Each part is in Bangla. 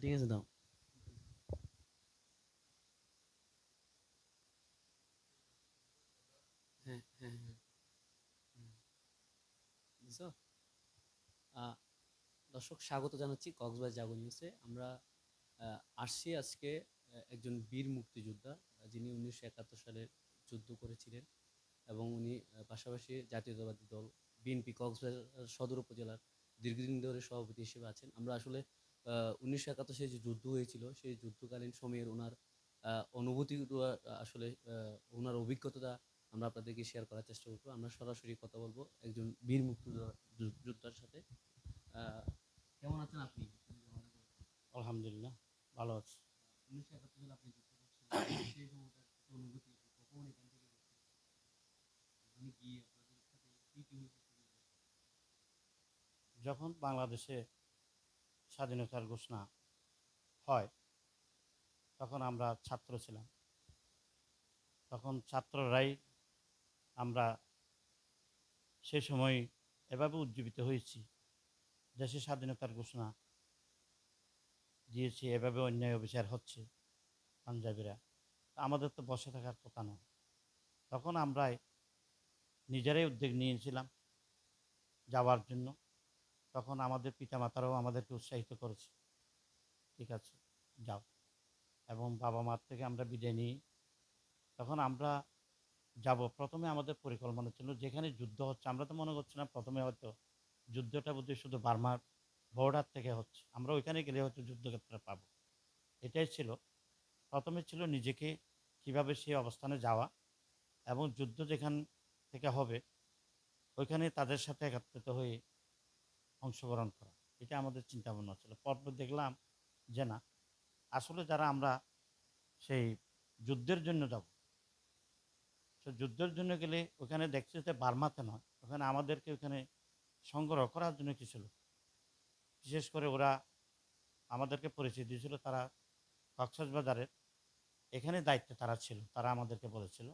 ঠিক আছে, দাও। হ্যাঁ হ্যাঁ হ্যাঁ। দর্শক, স্বাগত জানাচ্ছি কক্সবাজার জাগো নিউজে। আমরা আসছি আজকে একজন বীর মুক্তিযোদ্ধা, যিনি উনিশশো একাত্তর সালে যুদ্ধ করেছিলেন এবং উনি পাশাপাশি জাতীয়তাবাদী দল, বিএনপি কক্সবাজার সদর উপজেলার দীর্ঘদিন ধরে সভাপতি হিসেবে আছেন। আমরা আসলে উনিশশো একাত্তর সালে যে যুদ্ধ হয়েছিল সেই যুদ্ধকালীন সময়ের ওনার অনুভূতি আসলে ওনার অভিজ্ঞতা আমরা আপনাদেরকে শেয়ার করার চেষ্টা করব। আমরা সরাসরি কথা বলব একজন বীর মুক্তিযোদ্ধার সাথে। কেমন আছেন আপনি? আলহামদুলিল্লাহ ভালো আছি। উনিশশো একাত্তর সালে আপনি যুদ্ধ করছিলেন সেই সময়টার অনুভূতি কখন এখান থেকে গিয়ে আপনাদের সাথে কি কি হয়েছে? একটু বলবেন? যখন বাংলাদেশে স্বাধীনতার ঘোষণা হয়, তখন আমরা ছাত্র ছিলাম। তখন ছাত্ররাই আমরা সে সময় এভাবে উজ্জীবিত হয়েছি, দেশে স্বাধীনতার ঘোষণা দিয়েছি, এভাবে অন্যায় অবিচার হচ্ছে পাঞ্জাবিরা। আমাদের তো বসে থাকার কথা নয়। তখন আমরা নিজেরাই উদ্যোগ নিয়েছিলাম যাওয়ার জন্য। তখন আমাদের পিতামাতারাও আমাদেরকে উৎসাহিত করেছে। ঠিক আছে, যাও। এবং বাবা মার থেকে আমরা বিদায় নিই। তখন আমরা যাব। প্রথমে আমাদের পরিকল্পনা ছিল, যেখানে যুদ্ধ হচ্ছে, আমরা তো মনে করছিলাম প্রথমে হয়তো যুদ্ধটা বোধহয় শুধু বার্মার বর্ডার থেকে হচ্ছে, আমরা ওইখানে গেলে হয়তো যুদ্ধক্ষেত্রে পাবো। এটাই ছিল। প্রথমে ছিল নিজেকে কীভাবে সেই অবস্থানে যাওয়া এবং যুদ্ধ যেখান থেকে হবে, ওইখানে তাদের সাথে একত্রিত হয়ে অংশগ্রহণ করা। এটা আমাদের চিন্তা ভাবনা ছিল। পর্ব দেখলাম যে না, আসলে যারা আমরা সেই যুদ্ধের জন্য যাব সে যুদ্ধের জন্য গেলে ওখানে দেখছি যে বার্মাতে নয়, ওখানে আমাদেরকে ওখানে সংগ্রহ করার জন্য কিছু লোক। বিশেষ করে ওরা আমাদেরকে পরিচয় দিয়েছিল, তারা কক্সবাজারের এখানে দায়িত্বে তারা ছিল, তারা আমাদেরকে বলেছিল।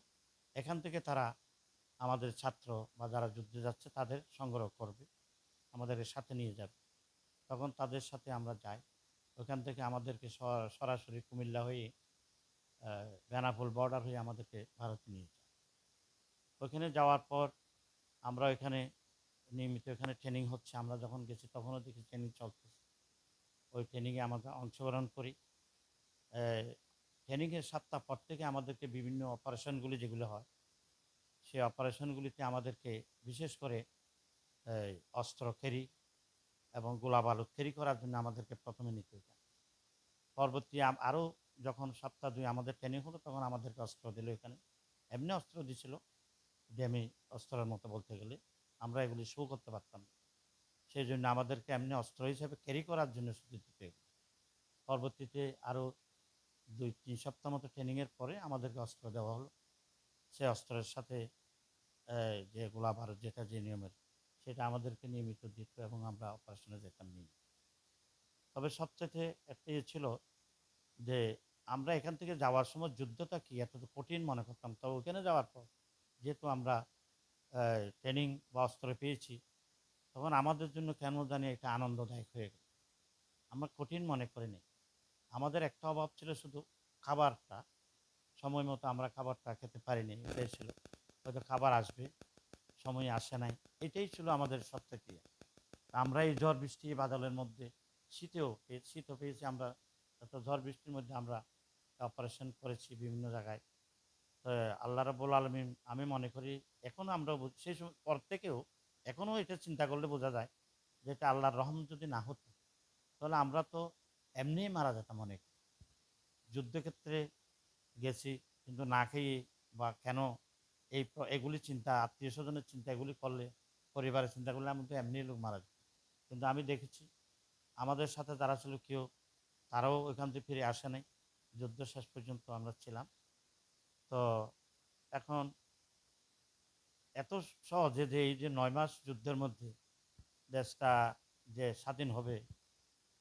এখান থেকে তারা আমাদের ছাত্র বা যারা যুদ্ধে যাচ্ছে তাদের সংগ্রহ করবে। আমাদের সাথে নিয়ে যাবে। তখন তাদের সাথে আমরা যাই। ওখান থেকে আমাদেরকে সরাসরি কুমিল্লা হয়ে বেনাপোল বর্ডার হয়ে আমাদেরকে ভারতে নিয়ে যায়। ওখানে যাওয়ার পর আমরা ওইখানে নিয়মিত এখানে ট্রেনিং হচ্ছে। আমরা যখন গেছি তখনও দেখি ট্রেনিং চলতেছে। ওই ট্রেনিংয়ে আমরা অংশগ্রহণ করি। ট্রেনিংয়ের সাতটা পর থেকে আমাদেরকে বিভিন্ন অপারেশনগুলি যেগুলো হয় সেই অপারেশনগুলিতে আমাদেরকে বিশেষ করে অস্ত্র ক্যারি এবং গোলা বারুদ ক্যারি করার জন্য আমাদেরকে প্রথমে নিতে হতো পরবর্তী আরও যখন সপ্তাহ দুই আমাদের ট্রেনিং হলো, তখন আমাদেরকে অস্ত্র দিল এখানে। এমনি অস্ত্র দিছিল ড্যামি অস্ত্রের মতো বলতে গেলে। আমরা এগুলি শো করতে পারতাম না। সেই জন্য আমাদেরকে এমনি অস্ত্র হিসেবে ক্যারি করার জন্য শুধু দিতে। পরবর্তীতে আরও দুই, তিন সপ্তাহ মতো ট্রেনিংয়ের পরে আমাদেরকে অস্ত্র দেওয়া হলো। সে অস্ত্রের সাথে যে গোলা বারুদ যেটা যে নিয়মের সেটা আমাদেরকে নিয়মিত দিত এবং আমরা অপারেশনে যেতাম নিয়ে তবে সবচেয়ে একটা ইয়ে ছিল যে, আমরা এখান থেকে যাওয়ার সময় যুদ্ধটা কি? এত কঠিন মনে করতাম। তবে ওখানে যাওয়ার পর যেহেতু আমরা ট্রেনিং বা অস্ত্র পেয়েছি, তখন আমাদের জন্য কেন জানি এটা আনন্দদায়ক হয়ে গেল। আমরা কঠিন মনে করিনি। আমাদের একটা অভাব ছিল শুধু খাবারটা। সময় মতো আমরা খাবারটা খেতে পারিনি, এটাই ছিল। হয়তো খাবার আসবে। সময় আসে নাই। এটাই ছিল আমাদের সবথেকে ইয়ে। আমরা এই ঝড় বৃষ্টি বাদলের মধ্যে শীতেও শীতও পেয়েছি আমরা। এত ঝড় বৃষ্টির মধ্যে আমরা অপারেশন করেছি বিভিন্ন জায়গায়। তো আল্লাহ রাবুল আলমিন, আমি মনে করি এখনও আমরা সেই সময় পর থেকেও এখনও এটা চিন্তা করলে বোঝা যায় যে এটা আল্লাহর রহম যদি না হতো, তাহলে আমরা তো এমনিই মারা যেতাম অনেক। যুদ্ধক্ষেত্রে গেছি কিন্তু না খেয়ে বা কেন এই এগুলি চিন্তা, আত্মীয় স্বজনের চিন্তা এগুলি করলে, পরিবারের চিন্তা করলে আমি তো এমনি লোক মারা যেত কিন্তু আমি দেখেছি, আমাদের সাথে যারা ছিল কেউ, তারাও ওইখান থেকে ফিরে আসে নাই। যুদ্ধ শেষ পর্যন্ত আমরা ছিলাম। তো এখন এত সহজে যে এই যে নয় মাস যুদ্ধের মধ্যে দেশটা যে স্বাধীন হবে,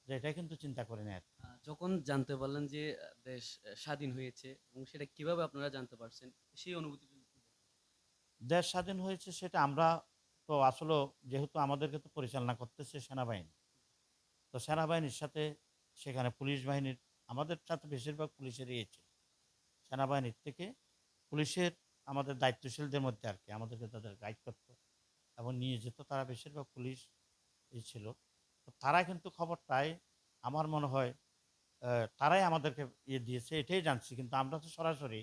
যে এটা কিন্তু চিন্তা করি না আর যখন জানতে পারলেন যে দেশ স্বাধীন হয়েছে, এবং সেটা কীভাবে আপনারা জানতে পারছেন, সেই অনুভূতি। দেশ স্বাধীন হয়েছে সেটা আমরা তো আসলে যেহেতু আমাদেরকে তো পরিচালনা করতেছে সেনাবাহিনী। তো সেনাবাহিনীর সাথে সেখানে পুলিশ বাহিনীর, আমাদের সাথে বেশিরভাগ পুলিশেরই এই ছিল। সেনাবাহিনীর থেকে পুলিশের আমাদের দায়িত্বশীলদের মধ্যে আর কি, আমাদেরকে তাদের গাইড করতো এবং নিয়ে যেত তারা বেশিরভাগ পুলিশ এই ছিল। তো তারা কিন্তু খবরটাই আমার মনে হয় তারাই আমাদেরকে ইয়ে দিয়েছে, এটাই জানছি। কিন্তু আমরা তো সরাসরি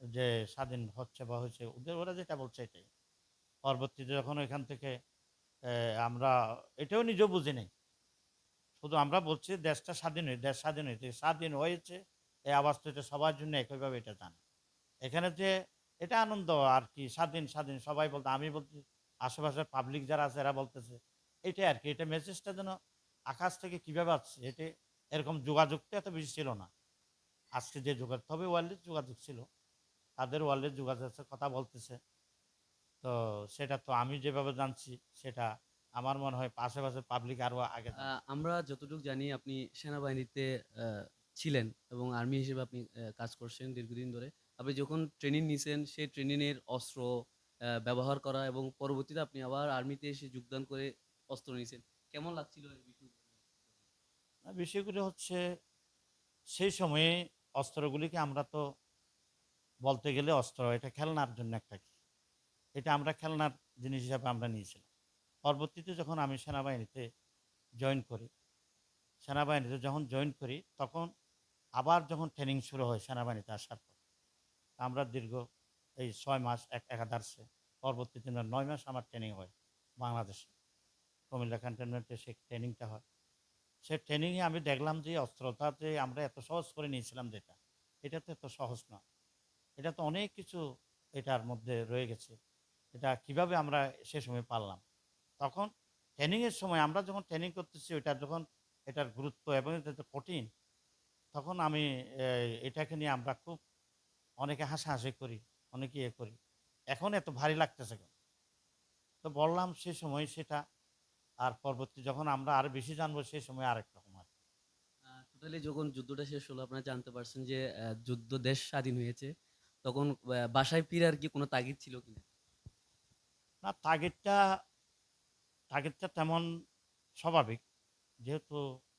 যে স্বাধীন হচ্ছে বা হয়েছে, ওদের ওরা যেটা বলছে এটাই। পরবর্তীতে যখন এখান থেকে আমরা, এটাও নিজেও বুঝি নাই। শুধু আমরা বলছি দেশটা স্বাধীন হয়ে, দেশ স্বাধীন হয়েছে। স্বাধীন হয়েছে, এই আওয়াজটা এটা সবার জন্য একইভাবে এটা জানে। এখানে যে এটা আনন্দ, আর কি, স্বাধীন স্বাধীন, সবাই বলতে, আমি বলছি আশেপাশের পাবলিক যারা আছে, এরা বলতেছে, এটাই আর কি, এটা মেসেজটা যেন আকাশ থেকে কীভাবে আসছে এটা এরকম যোগাযোগটা এত বেশি ছিল না। আজকে যে যোগাযোগ তবে ওয়ার্ল্ডের যোগাযোগ ছিল। তাদের ওয়ার্ল্ডের যোগাযোগের কথা বলতেছে। তো সেটা তো আমি যেভাবে জানছি সেটা আমার মনে হয় আশেপাশের পাবলিক আরও আগে আমরা যতটুকু জানি আপনি সেনাবাহিনীতে ছিলেন এবং আর্মি হিসেবে আপনি কাজ করছেন দীর্ঘদিন ধরে। আপনি যখন ট্রেনিং নিছেন সেই ট্রেনিং এর অস্ত্র ব্যবহার করা এবং পরবর্তীতে আপনি আবার আর্মিতে এসে যোগদান করে অস্ত্র নিছেন কেমন লাগছিল বিষয়গুলো হচ্ছে সেই সময়ে অস্ত্রগুলিকে আমরা তো বলতে গেলে অস্ত্র, এটা খেলনার জন্য একটা এটা আমরা খেলনার জিনিস হিসাবে আমরা নিয়েছিলাম। পরবর্তীতে যখন আমি সেনাবাহিনীতে জয়েন করি, সেনাবাহিনীতে যখন জয়েন করি, তখন আবার যখন ট্রেনিং শুরু হয় সেনাবাহিনীতে আসার পর, আমরা দীর্ঘ এই ছয় মাস, এক একাধারসে পরবর্তীতে নয় মাস আমার ট্রেনিং হয় বাংলাদেশে। কুমিল্লা ক্যান্টনমেন্টে সেই ট্রেনিংটা হয়। সে ট্রেনিংয়ে আমি দেখলাম যে অস্ত্রটা যে আমরা এত সহজ করে নিয়েছিলাম যেটা, এটা তো এত সহজ না এটা তো অনেক কিছু এটার মধ্যে রয়ে গেছে, এটা কীভাবে আমরা সে সময় পারলাম? তখন ট্রেনিংয়ের সময় আমরা যখন ট্রেনিং করতেছি, ওইটা যখন এটার গুরুত্ব এবং এটা কঠিন, তখন আমি এটাকে নিয়ে আমরা খুব অনেকে হাসাহাসি করি, অনেকে ইয়ে করি। এখন এত ভারী লাগতেছে কেন? তো বললাম সে সময় সেটা, আর পরবর্তী যখন আমরা আরও বেশি জানব সেই সময় আরেক রকম আর টোটালি যখন যুদ্ধটা শেষ হলো, আপনারা জানতে পারছেন যে যুদ্ধ দেশ স্বাধীন হয়েছে। তখন বাসায় ফিরার কি কোনো তাগিদ ছিল কিনা? না, তাগিদটা তাগিদটা তেমন স্বাভাবিক। যেহেতু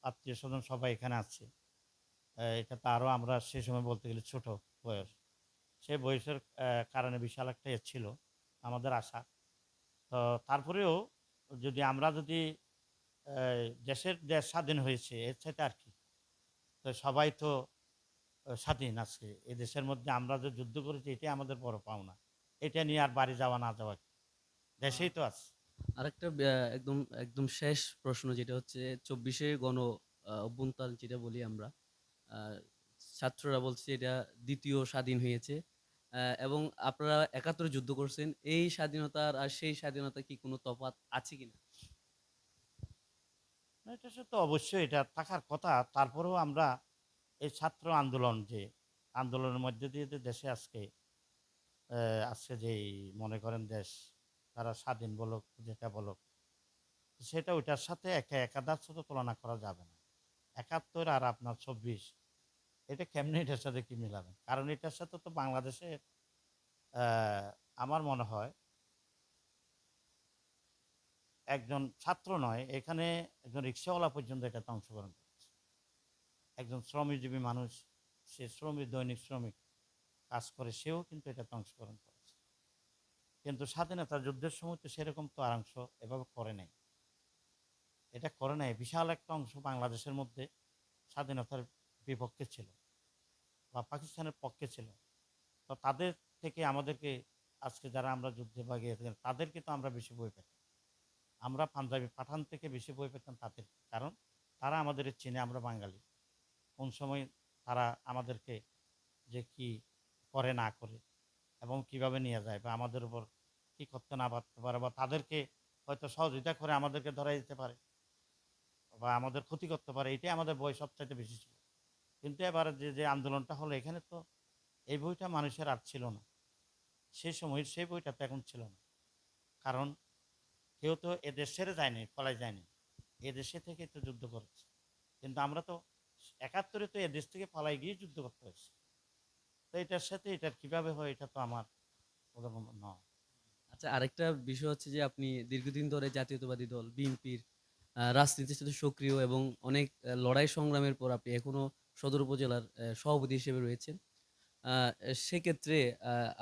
আত্মীয় স্বজন সবাই এখানে আছে এটা তো আরও আমরা সে সময় বলতে গেলে ছোট বয়স। সেই বয়সের কারণে বিশাল একটা ইয়ে ছিল আমাদের আশা। তো তারপরেও যদি আমরা যদি দেশের দেশ স্বাধীন হয়েছে, এর সাথে আর কি। তো সবাই তো স্বাধীন আজকে এই দেশের মধ্যে আমরা যে যুদ্ধ করেছি এটাই আমাদের বড় পাওনা। এটা নিয়ে আর বাড়ি যাওয়া না যাওয়া? দেশেই তো আছে। আরেকটা একদম একদম শেষ প্রশ্ন যেটা হচ্ছে চব্বিশে গণ অভ্যুত্থান যেটা বলি আমরা ছাত্ররা বলছে এটা দ্বিতীয় স্বাধীন হয়েছে। এবং আপনারা একাত্তরে যুদ্ধ করছেন এই স্বাধীনতার আর সেই স্বাধীনতা কি কোনো তফাৎ আছে কিনা? না, এটা সে তো অবশ্যই এটা থাকার কথা। তারপরেও আমরা এই ছাত্র আন্দোলন যে, আন্দোলনের মধ্যে দিয়ে যে দেশে আজকে আজকে যেই মনে করেন দেশ, তারা স্বাধীন বলুক, যেটা বলুক, সেটা ওইটার সাথে একে একাদার সাথে তুলনা করা যাবে না। একাত্তর আর আপনার চব্বিশ, এটা কেমনি এটার সাথে কি মিলাবেন কারণ এটার সাথে তো বাংলাদেশে আমার মনে হয়, একজন ছাত্র নয়, এখানে একজন রিক্সাওয়ালা পর্যন্ত এটাতে অংশগ্রহণ করেছে একজন শ্রমজীবী মানুষ সে শ্রমিক দৈনিক শ্রমিক কাজ করে সেও কিন্তু এটাতে অংশগ্রহণ করেছে। কিন্তু স্বাধীনতা যুদ্ধের সময় তো সেরকম তো আর অংশ এভাবে করে নাই। এটা করে নাই বিশাল একটা অংশ বাংলাদেশের মধ্যে স্বাধীনতার বিপক্ষে ছিল বা পাকিস্তানের পক্ষে ছিল। তো তাদের থেকে আমাদেরকে আজকে যারা আমরা যুদ্ধে বা গিয়ে থাকেন, তাদেরকে তো আমরা বেশি বই পেতাম। আমরা পাঞ্জাবি পাঠান থেকে বেশি বই পেতাম তাদের কারণ তারা আমাদের চিনে আমরা বাঙালি। কোন সময় তারা আমাদেরকে যে কি করে না করে এবং কীভাবে নিয়ে যায় বা আমাদের উপর কি করতে না পারতে পারে বা তাদেরকে হয়তো সহযোগিতা করে আমাদেরকে ধরা দিতে পারে বা আমাদের ক্ষতি করতে পারে, এটাই আমাদের বই সবচাইতে বেশি ছিল। কিন্তু এবার যে যে আন্দোলনটা হলো এখানে তো এই বইটা মানুষের আর ছিল না। সেই সময় সেই বইটা তো এখন ছিল না। কারণ কেউ তো এদেশ ছেড়ে যায়নি পলাই যায়নি। এদেশে থেকে তো যুদ্ধ করেছে। কিন্তু আমরা তো একাত্তরে তো এদেশ থেকে পলাই গিয়ে যুদ্ধ করতে হয়েছে। তো এটার সাথে এটার কীভাবে হয় এটা তো আমার নয় আচ্ছা আরেকটা বিষয় হচ্ছে যে আপনি দীর্ঘদিন ধরে জাতীয়তাবাদী দল, বিএনপির রাজনীতির সাথে সক্রিয় এবং অনেক লড়াই সংগ্রামের পর আপনি এখনও সদর উপজেলার সভাপতি হিসেবে রয়েছেন। সেক্ষেত্রে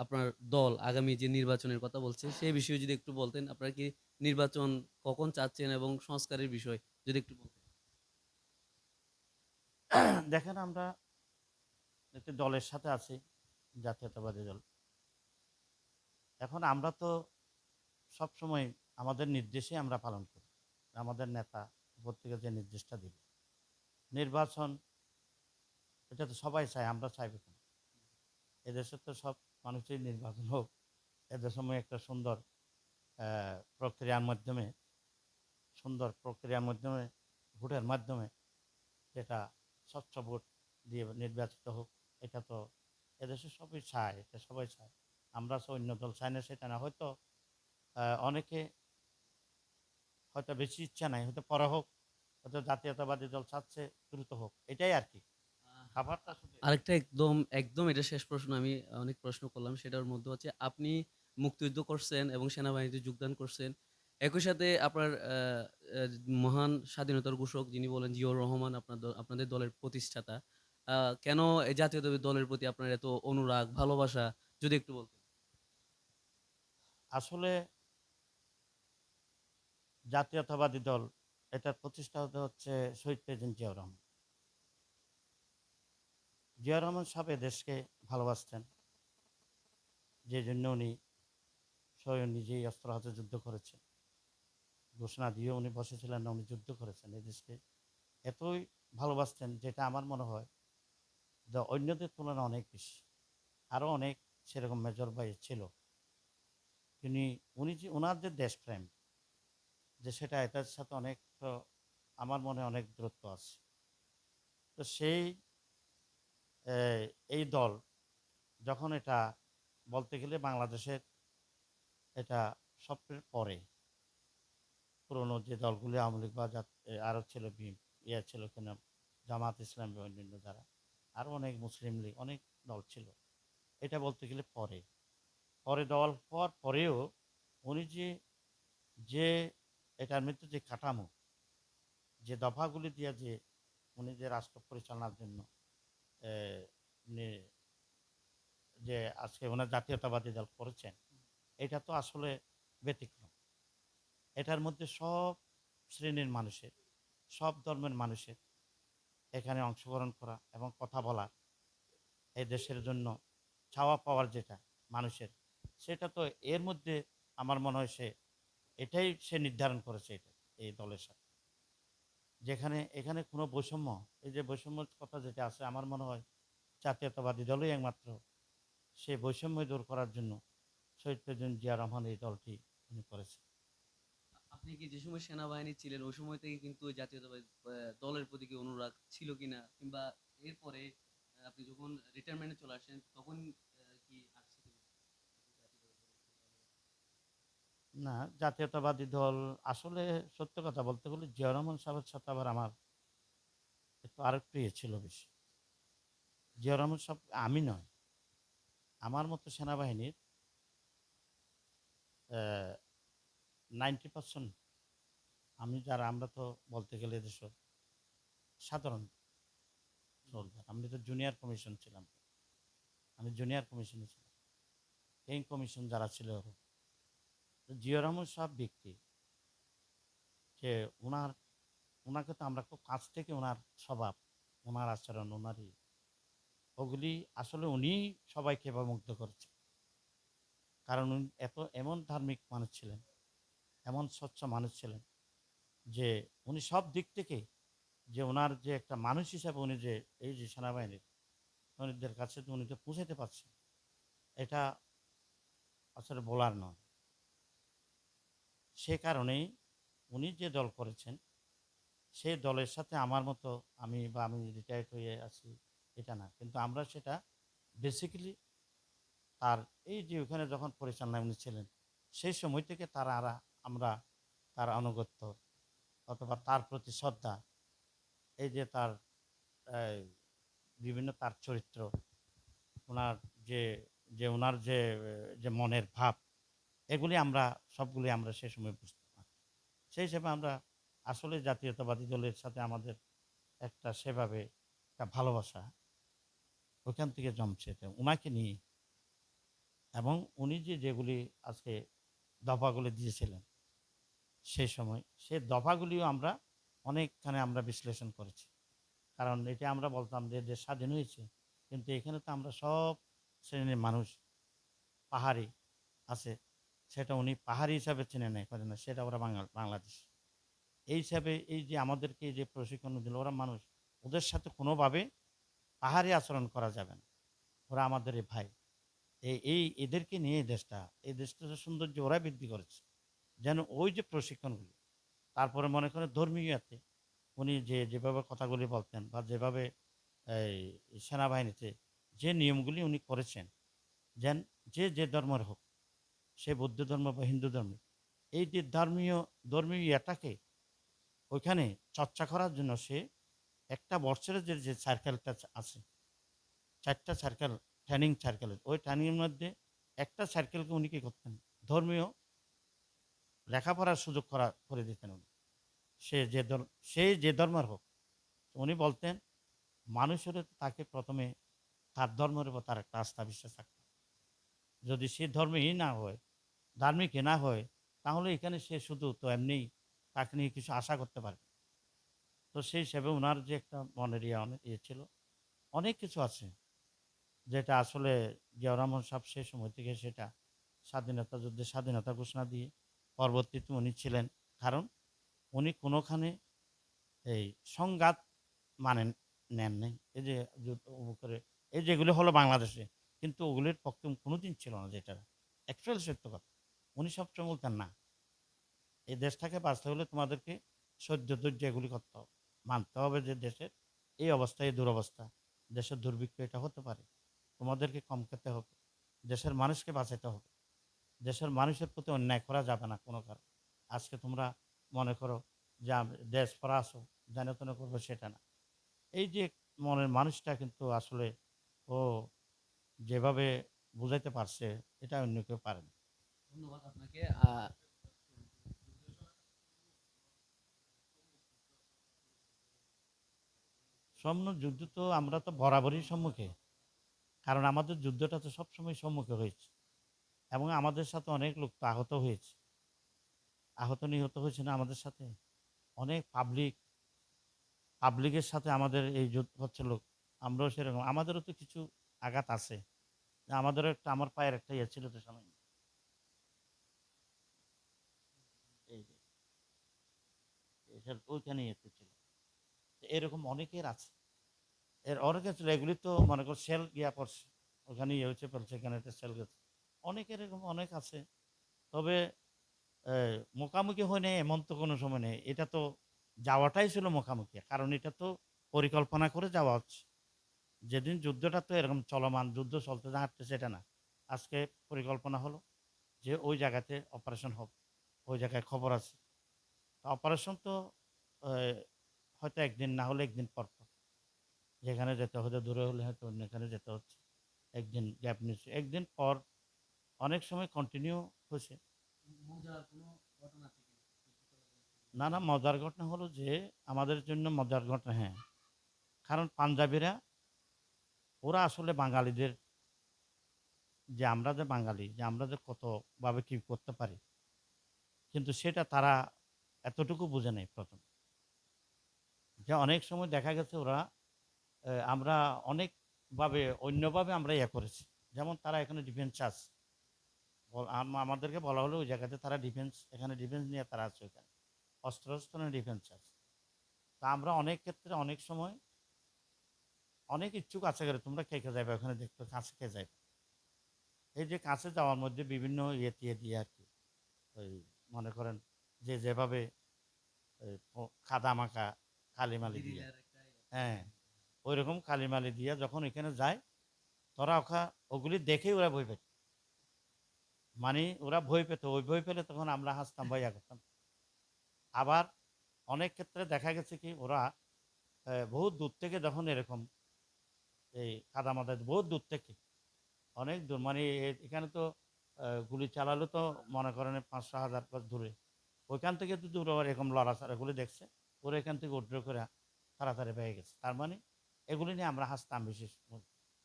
আপনার দল আগামী যে নির্বাচনের কথা বলছে, সেই বিষয়ে যদি একটু বলতেন, আপনারা কি নির্বাচন কখন চাচ্ছেন এবং সংস্কারের বিষয় যদি একটু বলতেন। দেখেন আমরা একটি দলের সাথে আছি, জাতীয়তাবাদী দল। এখন আমরা তো সবসময় আমাদের নির্দেশে আমরা পালন করি। আমাদের নেতা উপর থেকে যে নির্দেশটা দিবে। নির্বাচন, এটা তো সবাই চায়, আমরা চাইবে কেন? এদেশে তো সব মানুষই নির্বাচন হোক, এদের সময় একটা সুন্দর প্রক্রিয়ার মাধ্যমে, সুন্দর প্রক্রিয়ার মাধ্যমে, ভোটের মাধ্যমে যেটা স্বচ্ছ ভোট দিয়ে নির্বাচিত হোক এটা তো এদেশে সবাই চায় এটা সবাই চায়। আমরা তো অন্য দল চাই না সেটা না। হয়তো অনেকে হয়তো বেশি ইচ্ছা নাই হয়তো পরে হোক হয়তো জাতীয়তাবাদী দল চাচ্ছে দ্রুত হোক এটাই আর কি। খাবারটা আরেকটা একদম একদম এটা শেষ প্রশ্ন আমি অনেক প্রশ্ন করলাম সেটার মধ্যে হচ্ছে আপনি মুক্তিযুদ্ধ করছেন এবং সেনাবাহিনীতে যোগদান করছেন একই সাথে আপনার মহান স্বাধীনতার ঘোষক যিনি বলেন জিয়াউর রহমান আপনার আপনাদের দলের প্রতিষ্ঠাতা কেন এই জাতীয়তাবাদী দলের প্রতি আপনার এত অনুরাগ, ভালোবাসা, যদি একটু বলতেন? আসলে জাতীয়তাবাদী দল, এটার প্রতিষ্ঠা হচ্ছে শহীদ প্রেসিডেন্ট জিয়াউর রহমান। জিয়াউর রহমান সাহেব দেশকে ভালোবাসতেন যে জন্য উনি স্বয়ং নিজেই অস্ত্র হাতে যুদ্ধ করেছেন। ঘোষণা দিয়ে উনি বসেছিলেন না উনি যুদ্ধ করেছেন এই দেশকে। এতই ভালোবাসতেন যেটা আমার মনে হয় যে অন্যদের তুলনায় অনেক বেশি। আরও অনেক সেরকম মেজর ভাই ছিল। তিনি, উনি যে ওনার যে দেশপ্রেম, যে সেটা, এটার সাথে অনেক, আমার মনে অনেক দূরত্ব আছে। তো সেই এই দল যখন এটা বলতে গেলে বাংলাদেশের এটা সবচেয়ে পরে পুরনো যে দলগুলি আওয়ামী লীগ বা এ, ছিল ভীম ইয়ে ছিল কেন জামাত ইসলাম অন্যান্য যারা আরও অনেক মুসলিম লীগ অনেক দল ছিল। এটা বলতে গেলে পরে। পরে দল পর পরেও উনি যে যে এটার মধ্যে যে কাঠামো যে দফাগুলি দিয়ে যে উনি যে রাষ্ট্র পরিচালনার জন্য যে আজকে ওনার জাতীয়তাবাদী দল করেছেন এটা তো আসলে ব্যতিক্রম। এটার মধ্যে সব শ্রেণির মানুষের, সব ধর্মের মানুষের এখানে অংশগ্রহণ করা এবং কথা বলা এই দেশের জন্য ছাওয়া পাওয়ার যেটা মানুষের, সেটা তো এর মধ্যে আমার মনে হয় সে এটাই সে নির্ধারণ করেছে এটা, এই দলের সাথে। যেখানে, এখানে কোনো বৈষম্য, এই যে বৈষম্যের কথা যেটা আছে, আমার মনে হয় জাতীয়তাবাদী দলই একমাত্র সে বৈষম্য দূর করার জন্য শহীদ জিয়া রহমান এই দলটি উনি করেছে আপনি কি যে সময় সেনাবাহিনী ছিলেন, ওই সময় থেকে কিন্তু জাতীয়তাবাদী দলের প্রতি কি অনুরাগ ছিল কিনা? কিংবা এরপরে আপনি যখন রিটায়ারমেন্টে চলে আসেন, তখন কি না, জাতীয়তাবাদী দল আসলে সত্য কথা বলতে গেলে জিয়া রহমান সাহেবের সাথে আবার আমার একটু আরেকটু ইয়ে ছিল বেশি। জিয়া রহমান সাহেব আমি নয়। আমার মতো সেনাবাহিনীর নাইনটি পার্সেন্ট। আমি যারা, আমরা তো বলতে গেলে দেশ সাধারণ সোলজার আমি তো জুনিয়র কমিশন ছিলাম। আমি জুনিয়র কমিশনে ছিলাম। এই কমিশন যারা ছিল জিয়া রহমান সব ব্যক্তি, যে ওনার ওনাকে তো আমরা খুব কাছ থেকে ওনার স্বভাব ওনার আচরণ ওনারই ওগুলি আসলে উনি সবাইকে মুগ্ধ করেছে কারণ উনি এত এমন ধার্মিক মানুষ ছিলেন এমন স্বচ্ছ মানুষ ছিলেন যে উনি সব দিক থেকে যে ওনার যে একটা মানুষ হিসাবে উনি যে, এই যে সেনাবাহিনীর উনিদের কাছে তো উনি তো পৌঁছাতে পারছেন। এটা আসলে বলার নয়। সে কারণেই উনি যে দল করেছেন সেই দলের সাথে আমার মতো আমি বা আমি রিটায়ার্ড হয়ে আছি এটা না। কিন্তু আমরা সেটা বেসিক্যালি তার এই যে ওখানে যখন পরিচালনায় উনি ছিলেন, সেই সময় থেকে তারা আরা- আমরা তার আনুগত্য অথবা তার প্রতি শ্রদ্ধা, এই যে তার বিভিন্ন তার চরিত্র ওনার যে যে ওনার যে যে মনের ভাব, এগুলি আমরা, সবগুলি আমরা সে সময় বুঝতে পারি। সেই হিসেবে আমরা আসলে জাতীয়তাবাদী দলের সাথে আমাদের একটা সেভাবে একটা ভালোবাসা ওইখান থেকে জমছে। ওনাকে নিয়ে এবং উনি যে যেগুলি আজকে দফাগুলি দিয়েছিলেন সেই সময়। সে দফাগুলিও আমরা অনেকখানে আমরা বিশ্লেষণ করেছি। কারণ এটা আমরা বলতাম যে দেশ স্বাধীন হয়েছে, কিন্তু এখানে তো আমরা সব শ্রেণির মানুষ পাহাড়ি আছে। সেটা উনি পাহাড়ি হিসাবে চেনে নেয় করে না, সেটা ওরা বাঙাল, বাংলাদেশ। এই হিসাবে এই যে আমাদেরকে যে প্রশিক্ষণ দিল, ওরা মানুষ, ওদের সাথে কোনোভাবে পাহাড়ি আচরণ করা যাবে না। ওরা আমাদের এই ভাই। এই এদেরকে নিয়ে এই দেশটা, এই দেশটার সৌন্দর্য ওরা বৃদ্ধি করেছে। যেন ওই যে প্রশিক্ষণগুলি তারপরে মনে করেন ধর্মীয় ইয়াতে উনি যে, যেভাবে কথাগুলি বলতেন বা যেভাবে, এই সেনাবাহিনীতে যে নিয়মগুলি উনি করেছেন, যেন যে যে ধর্মের হোক, সে বৌদ্ধ ধর্ম বা হিন্দু ধর্ম, এই যে ধর্মীয় ধর্মীয় ইয়াটাকে ওইখানে চর্চা করার জন্য সে একটা বছরের যে যে সার্কেলটা আছে, চারটা সার্কেল ট্রেনিং সার্কেল ওই ট্রেনিংয়ের মধ্যে একটা সার্কেলকে উনি কী করতেন? ধর্মীয় লেখাপড়ার সুযোগ করা, করে দিতেন উনি সে যে ধর্ম সে যে ধর্মের হোক, উনি বলতেন মানুষের তাকে প্রথমে তার ধর্মের উপর তার একটা আস্থা, বিশ্বাস থাকতে। যদি সে ধর্মেই না হয়, ধার্মিক না হয়, তাহলে এখানে সে শুধু তো এমনি তাকে নিয়ে কিছু আশা করতে পারে না। তো সেই হিসেবে ওনার যে একটা মনের ইয়ে অনেক ইয়ে ছিল, অনেক কিছু আছে যেটা আসলে জিয়াউর রহমান সাহেব সেই সময় থেকে সেটা স্বাধীনতা যুদ্ধে স্বাধীনতা ঘোষণা দিয়ে পরবর্তীতে উনি ছিলেন। কারণ উনি কোনোখানে এই সংঘাত মানে নেন নাই। এই যে করে এই যেগুলো হলো বাংলাদেশে, কিন্তু ওগুলির পক্ষে কোনোদিন ছিল না যেটা। অ্যাকচুয়াল সত্য কথা। উনি সবসময় বলতেন না। এই দেশটাকে বাঁচতে হলে তোমাদেরকে সহ্য ধৈর্য এগুলি করতে হবে। মানতে হবে যে দেশের এই অবস্থা, এই দুরবস্থা, দেশের দুর্ভিক্ষ এটা হতে পারে। তোমাদেরকে কম খেতে হবে। দেশের মানুষকে বাঁচাতে হবে। দেশের মানুষের প্রতি অন্যায় করা যাবে না কোনো কারণ। আজকে তোমরা মনে করো যে দেশ পড়া আসো জানে তো করব সেটা না। এই যে মনের মানুষটা কিন্তু আসলে ও যেভাবে বুঝাইতে পারছে এটা অন্য কেউ পারে না। ধন্যবাদ আপনাকে। সম্মুখ যুদ্ধ তো আমরা তো বরাবরই সম্মুখে। কারণ আমাদের যুদ্ধটা তো সবসময় সম্মুখে হয়েছে। এবং আমাদের সাথে অনেক লোক তো আহত হয়েছে। আহত নিহত হয়েছে না আমাদের সাথে? অনেক পাবলিক পাবলিকের সাথে আমাদের এই যুদ্ধ হচ্ছে লোক। আমরাও সেরকম। আমাদেরও তো কিছু আঘাত আছে। আমাদেরও একটা, আমার পায়ের একটা ইয়ে ছিল তো সময় ওইখানে ইয়েতে ছিল এরকম অনেকের আছে। এর অনেকের ছিল। এগুলি তো মনে কর সেল গিয়া পড়ছে। ওখানে ইয়ে হচ্ছে পড়ছে এখানে সেল গেছে। অনেকের এরকম অনেক আছে। তবে আহ, মুখামুখি হয় নাই এমন তো কোনো সময় নেই। এটা তো যাওয়াটাই ছিল মুখামুখি। কারণ এটা তো পরিকল্পনা করে যাওয়া হচ্ছে। যেদিন যুদ্ধটা তো এরকম চলমান যুদ্ধ চলতে যাচ্ছে সেটা না। আজকে পরিকল্পনা হলো যে ওই জায়গাতে অপারেশন হবে ওই জায়গায় খবর আছে। তা অপারেশন তো হয়তো একদিন না হলে একদিন পর পর। যেখানে যেতে হতে দূরে হলে হয়তো অন্যখানে যেতে হচ্ছে। একদিন গ্যাপ নিচ্ছে। একদিন পর অনেক সময় কন্টিনিউ হয়েছে। না না মজার ঘটনা হলো যে আমাদের জন্য মজার ঘটনা হ্যাঁ। কারণ পাঞ্জাবিরা ওরা আসলে বাঙালিদের যে আমরা যে বাঙালি যে আমরা যে কতভাবে কি করতে পারি কিন্তু সেটা তারা এতটুকু বুঝে নেই প্রথম। যে অনেক সময় দেখা গেছে ওরা আমরা অনেকভাবে অন্যভাবে আমরা ইয়ে করেছি। যেমন তারা এখানে ডিফেন্স আছে আমাদেরকে বলা হলো ওই জায়গাতে তারা ডিফেন্স এখানে ডিফেন্স নিয়ে তারা আছে ওখানে অস্ত্র অস্ত্র ডিফেন্স আছে। তা আমরা অনেক ক্ষেত্রে অনেক সময় অনেক ইচ্ছুক আছে করে তোমরা কে কে যাবে ওখানে দেখতে কাছে কে যাবে এই যে কাছে যাওয়ার মধ্যে বিভিন্ন ইয়ে দিয়ে দিয়ে আর কি ওই মনে করেন যে যেভাবে মাখা কালিমালি দিয়ে। হ্যাঁ ওই রকম কালিমালি দিয়ে যখন এখানে যায় তোরা ওখা ওগুলি দেখেই ওরা ভয় পেত মানে ওরা ভয় পেত, ওই ভয় পেলে তখন আমরা হাসতাম, ভয়া করতাম। আবার অনেক ক্ষেত্রে দেখা গেছে কি, ওরা বহুত দূর থেকে যখন এরকম এই কাদা মাদা, বহুত দূর থেকে, অনেক দূর মানে এখানে তো গুলি চালালে তো মনে করেন পাঁচশো হাজার গজ দূরে। ওইখান থেকে যদি ওরা এরকম লড়াচড়াগুলি দেখছে, ওরা এখান থেকে উড্র করে তাড়াতাড়ি বেগে গেছে। তার মানে এগুলি নিয়ে আমরা হাসতাম বিশেষ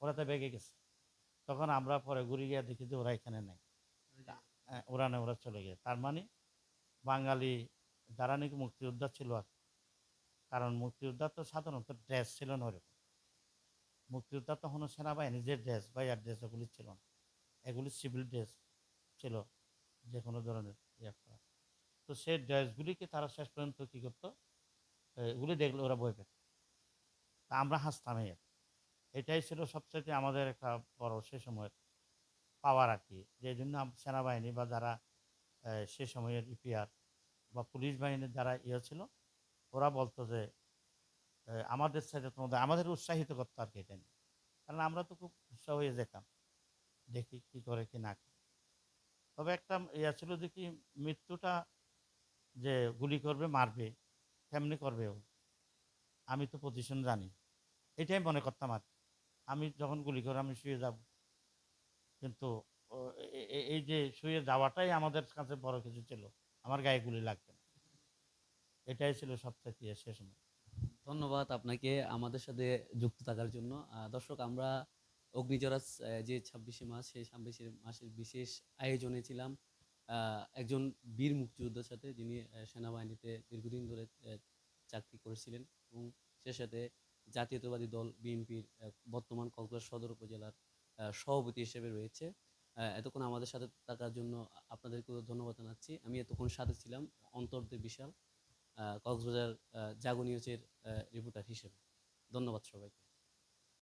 ওরা তো বেগে গেছে। তখন আমরা পরে ঘুরে গিয়ে দেখি যে ওরা এখানে নেই। হ্যাঁ, ওরা চলে গেছে। তার মানে বাঙালি যারা নাকি মুক্তিযোদ্ধা ছিল আর। কারণ মুক্তিযোদ্ধা তো সাধারণত ড্রেস ছিল না ওরকম। মুক্তিযোদ্ধা তখন সেনাবাহিনীর যে ড্রেস বা এয়ার ড্রেস এগুলি ছিল না। এগুলি সিভিল ড্রেস ছিল যে কোনো ধরনের ইয়ে করা। তো সেই ড্রেসগুলিকে তারা শেষ পর্যন্ত কী করতো? এগুলি দেখলে ওরা বই পেত। তা আমরা হাসতাম এটাই ছিল সবচেয়ে আমাদের একটা বড় সে সময়ের পাওয়ার আর কি যে জন্য সেনাবাহিনী বা যারা সে সময়ের ইপিআর বা পুলিশ বাহিনীর যারা ইয়ে ছিল, ওরা বলতো যে আমাদের সাথে তোমাদের, আমাদের উৎসাহিত করতো আর কি এটা নিয়ে। কারণ আমরা তো খুব উৎসাহ হয়ে যেতাম, দেখি কি করে কি না তবে একটা ইয়া ছিল যে কি, মৃত্যুটা যে গুলি করবে, মারবে কেমনি করবে ও। আমি তো পজিশন জানি। এটাই মনে করতাম আর। আমি যখন গুলি করে আমি শুয়ে যাব। কিন্তু এই যে শুয়ে যাওয়াটাই আমাদের কাছে বড় কিছু ছিল। আমার গায়ে গুলি লাগবে না। এটাই ছিল সবচেয়ে শেষ ধন্যবাদ আপনাকে আমাদের সাথে যুক্ত থাকার জন্য। দর্শক, আমরা অগ্নিজরাজ যে ছাব্বিশে মাস সেই ছাব্বিশে মাসের বিশেষ আয়োজনে ছিলাম। একজন বীর মুক্তিযোদ্ধার সাথে যিনি সেনাবাহিনীতে দীর্ঘদিন ধরে চাকরি করেছিলেন এবং সে সাথে জাতীয়তাবাদী দল, বিএনপির বর্তমান কক্সবাজার সদর উপজেলার সভাপতি হিসেবে রয়েছে। এতক্ষণ আমাদের সাথে থাকার জন্য আপনাদেরকেও ধন্যবাদ জানাচ্ছি। আমি এতক্ষণ সাথে ছিলাম অন্তর্দে বিশাল কক্সবাজার জাগো নিউজের রিপোর্টার হিসেবে। ধন্যবাদ সবাইকে।